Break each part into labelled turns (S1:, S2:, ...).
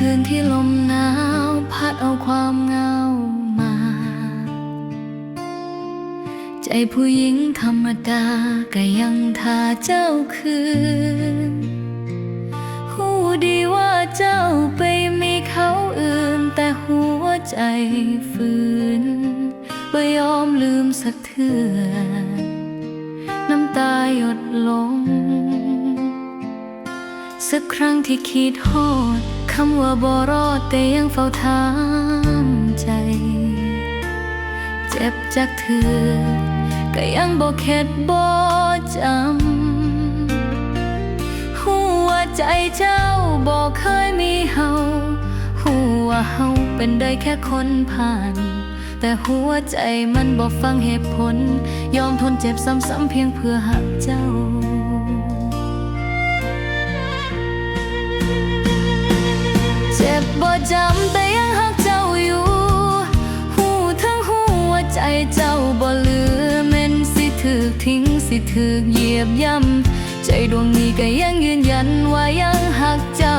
S1: คืนที่ลมหนาวพัดเอาความเหงามา ใจผู้หญิงธรรมดาก็ยังทาเจ้าคืนหูดีว่าเจ้าไปมีเขาอื่น แต่หัวใจฝืนไม่ยอมลืมสักเทื่อน้ำตาหยดลง สักครั้งที่คิดฮอด คำว่าบ่รอดแต่ยังเฝ้าถามใจ เจ็บจากเธอ ก็ยังบ่เข็ดบ่จำหัวาใจเจ้าบ่เคยมีเฮาหัวาเฮาเป็นได้แค่คนผ่าน แต่หัวใจมันบ่ฟังเหตุผล ยอมทนเจ็บซ้ำๆเพียงเพื่อหักเจ้า ทิ้งสิถูกเหยียบย่ำใจดวงนี้ก็ยังยืนยันว่ายังหักเจ้า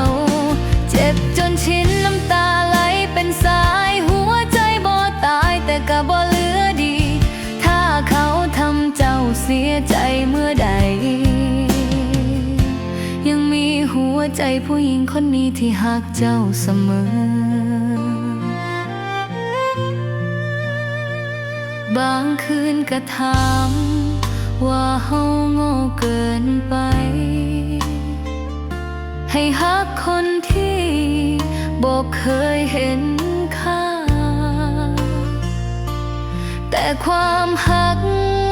S1: เจ็บจนชินน้ำตาไหลเป็นสายหัวใจบ่ตายแต่ก็บ่เหลือดี ถ้าเขาทำเจ้าเสียใจเมื่อใด ยังมีหัวใจผู้หญิงคนนี้ที่หักเจ้าเสมอบางคืนก็ถาม ว่าเฮาโง่เกินไป ให้หักคนที่บอกเคยเห็นค่า แต่ความหัก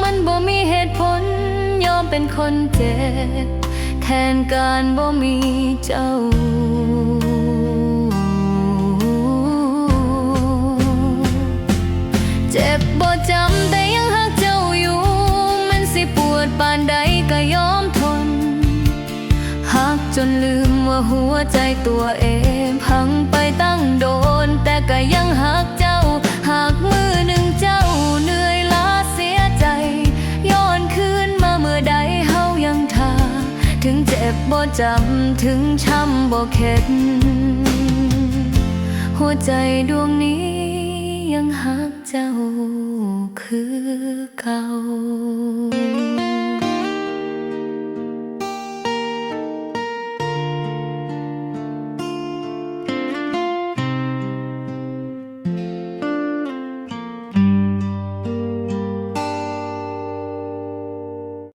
S1: มันบ่มีเหตุผล ยอมเป็นคนเจ็บ แทนการบ่มีเจ้า จนลืมว่าหัวใจตัวเองพังไปตั้งโดน แต่ก็ยังหักเจ้า หากมือหนึ่งเจ้าเหนื่อยล้าเสียใจ ย้อนคืนมาเมื่อใดเฮายังทา ถึงเจ็บบ่จำถึงช้ำบ่เข็ด หัวใจดวงนี้ยังหักเจ้าคือเก่า